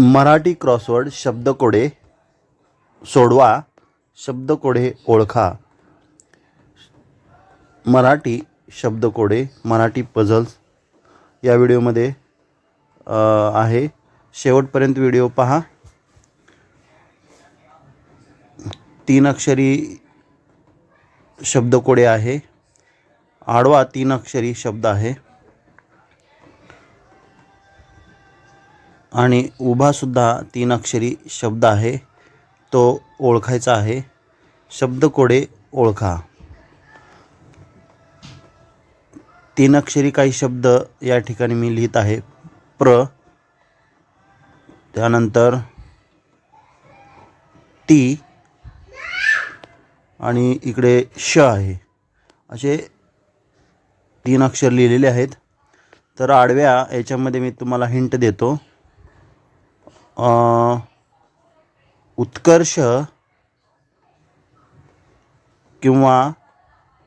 Marathi crossword शब्दकोडे सोडवा शब्दकोडे ओळखा. Marathi शब्दकोडे Marathi puzzles या व्हिडिओमध्ये आहे. शेवटपर्यंत व्हिडिओ पहा. तीन अक्षरी शब्दकोडे आहे. आडवा तीन अक्षरी शब्द आहे. आणि उभासुद्धा तीन अक्षरी शब्द आहे. तो ओळखायचा आहे. शब्दकोडे ओळखा. तीन अक्षरी काही शब्द या ठिकाणी मी लिहित आहे. प्र. त्यानंतर ती. आणि इकडे श आहे. असे तीन अक्षर लिहिलेले आहेत. तर आडव्या याच्यामध्ये मी तुम्हाला हिंट देतो. उत्कर्ष किंवा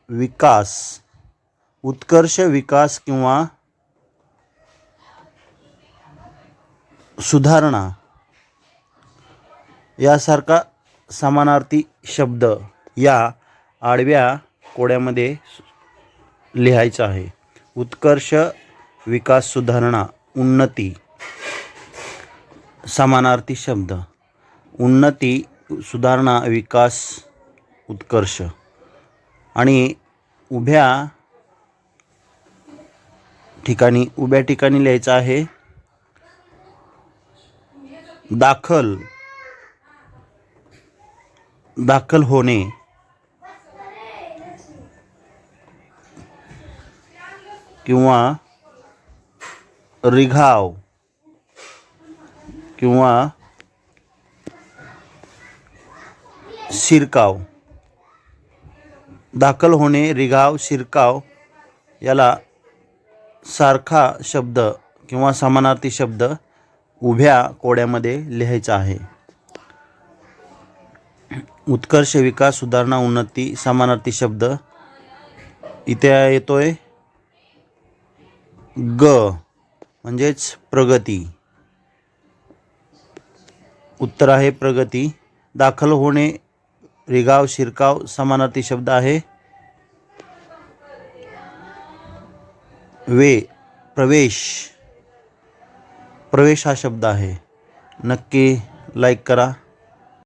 विकास. उत्कर्ष विकास किंवा सुधारणा. यासारखा समानार्थी शब्द या आडव्या कोड्यामध्ये लिहायचा आहे. उत्कर्ष विकास सुधारणा उन्नती. समानार्थी शब्द. उन्नती सुधारणा विकास उत्कर्ष. आणि उभ्या ठिकाणी उभ्या ठिकाणी लिहायचं आहे दाखल. दाखल होणे. किंवा रिघाव. किंवा शिरकाव. दाखल होणे रिगाव शिरकाव याला सारखा शब्द किंवा समानार्थी शब्द उभ्या कोड्यामध्ये लिहायचा आहे. उत्कर्ष विकास सुधारणा उन्नती समानार्थी शब्द इथे येतोय. ग म्हणजेच प्रगती. उत्तर आहे प्रगती. दाखल होणे, रिगाव, शिरकाव, समानार्थी शब्द आहे. वे, प्रवेश. प्रवेश हा शब्द आहे. नक्की लाईक करा.